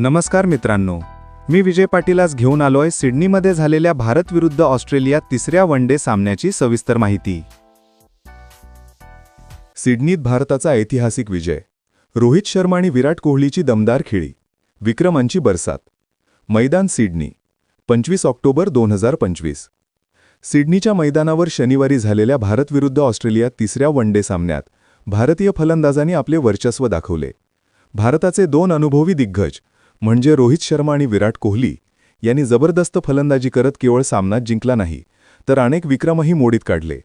नमस्कार मित्रांनो मी विजय पाटील आज घेऊन आलोय सिडनीमध्ये झालेल्या भारत विरुद्ध ऑस्ट्रेलिया तिसऱ्या वन डे सामन्याची सविस्तर माहिती. सिडनीत भारताचा ऐतिहासिक विजय. रोहित शर्मा आणि विराट कोहलीची दमदार खेळी. विक्रमांची बरसात. मैदान सिडनी पंचवीस ऑक्टोबर दोन हजार पंचवीस. सिडनीच्या मैदानावर शनिवारी झालेल्या भारत विरुद्ध ऑस्ट्रेलिया तिसऱ्या वन डे सामन्यात भारतीय फलंदाजांनी आपले वर्चस्व दाखवले. भारताचे दोन अनुभवी दिग्गज म्हणजे रोहित शर्मा आणि विराट कोहली यांनी जबरदस्त फलंदाजी करत केवळ सामनात जिंकला नाही तर अनेक विक्रमही मोडीत काढले.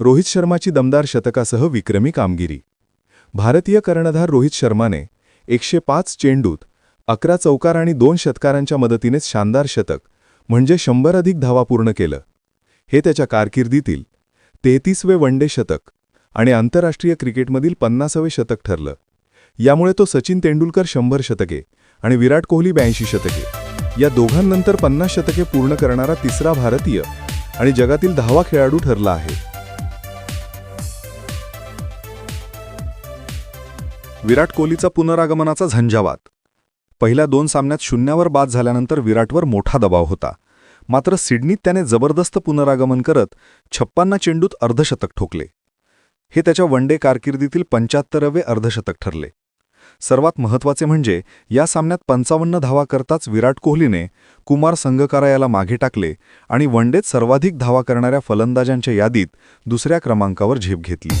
रोहित शर्माची दमदार शतकासह विक्रमी कामगिरी. भारतीय कर्णधार रोहित शर्माने एकशे पाच चेंडूत अकरा चौकार आणि दोन षटकारांच्या मदतीने शानदार शतक म्हणजे शंभर अधिक धावा पूर्ण केलं. हे त्याच्या कारकिर्दीतील तेहतीसवे वनडे शतक आणि आंतरराष्ट्रीय क्रिकेटमधील पन्नासावे शतक ठरलं. यामुळे तो सचिन तेंडुलकर शंभर शतके आणि विराट कोहली ब्याऐंशी शतके. या दोघांनंतर पन्नास शतके पूर्ण करणारा तिसरा भारतीय आणि जगातील दहावा खेळाडू ठरला आहे. विराट कोहलीचा पुनरागमनाचा झंझावात. पहिल्या दोन सामन्यात शून्यावर बाद झाल्यानंतर विराटवर मोठा दबाव होता. मात्र सिडनीत त्याने जबरदस्त पुनरागमन करत छप्पन्न चेंडूत अर्धशतक ठोकले. हे त्याच्या वनडे कारकिर्दीतील पंच्याहत्तरावे अर्धशतक ठरले. सर्वात महत्त्वाचे म्हणजे या सामन्यात पंचावन्न धावा करताच विराट कोहलीने कुमार संगकारा याला मागे टाकले आणि वनडेत सर्वाधिक धावा करणाऱ्या फलंदाजांच्या यादीत दुसऱ्या क्रमांकावर झेप घेतली.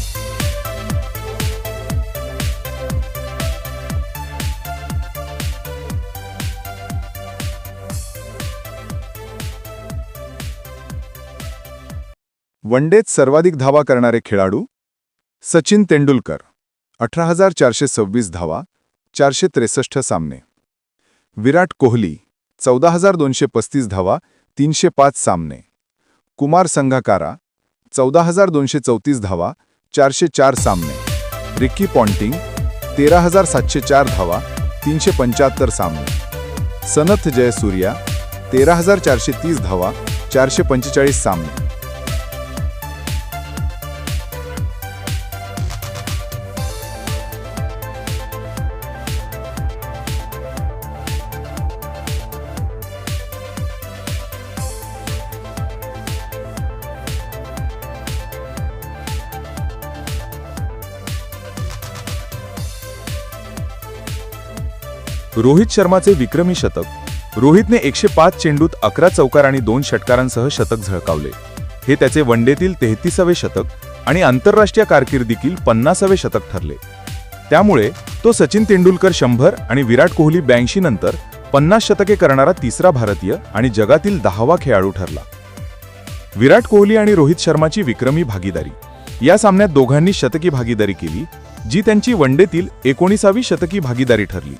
वनडेत सर्वाधिक धावा करणारे खेळाडू सचिन तेंडुलकर अठरा हजार चारशे सव्वीस धावा चारशे त्रेसष्ट सामने. विराट कोहली चौदा हजार दोनशे पस्तीस धावा तीनशे पाच सामने. कुमार संघाकारा चौदा हजार दोनशे चौतीस धावा चारशे चार सामने. रिक्की पॉन्टिंग तेरा हजार सातशे चार धावा तीनशे पंच्याहत्तर सामने. सनथ जयसूर्या तेरा हजार चारशे तीस धावा चारशे पंचेचाळीस सामने. रोहित शर्माचे विक्रमी शतक. रोहितने एकशे पाच चेंडूत अकरा चौकार आणि दोन षटकारांसह शतक झळकावले. हे त्याचे वनडेतील तेहतीसावे शतक आणि आंतरराष्ट्रीय कारकिर्दीतील पन्नासावे शतक ठरले. त्यामुळे तो सचिन तेंडुलकर शंभर आणि विराट कोहली ब्याऐंशी नंतर पन्नास शतके करणारा तिसरा भारतीय आणि जगातील दहावा खेळाडू ठरला. विराट कोहली आणि रोहित शर्माची विक्रमी भागीदारी. या सामन्यात दोघांनी शतकी भागीदारी केली जी त्यांची वनडेतील एकोणीसावी शतकी भागीदारी ठरली.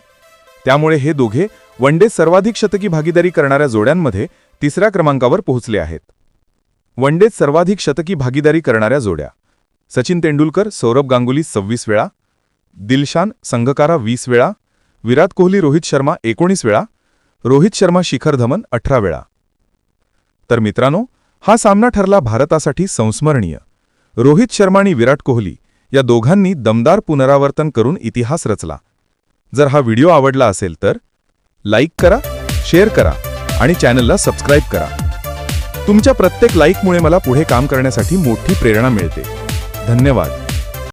त्यामुळे हे दोघे वनडे सर्वाधिक शतकी भागीदारी करणाऱ्या जोड्यांमध्ये तिसऱ्या क्रमांकावर पोहोचले आहेत. वनडेत सर्वाधिक शतकी भागीदारी करणाऱ्या जोड्या. सचिन तेंडुलकर सौरभ गांगुली सव्वीस वेळा दिलशान संघकारा वीस वेळा विराट कोहली रोहित शर्मा एकोणीस वेळा रोहित शर्मा शिखर धमन अठरा वेळा. तर मित्रांनो हा सामना ठरला भारतासाठी संस्मरणीय. रोहित शर्मा आणि विराट कोहली या दोघांनी दमदार पुनरावर्तन करून इतिहास रचला. जर हा व्हिडिओ आवडला असेल तर लाईक करा शेअर करा आणि चॅनलला सबस्क्राईब करा. तुमच्या प्रत्येक लाईकमुळे मला पुढे काम करण्यासाठी मोठी प्रेरणा मिळते. धन्यवाद.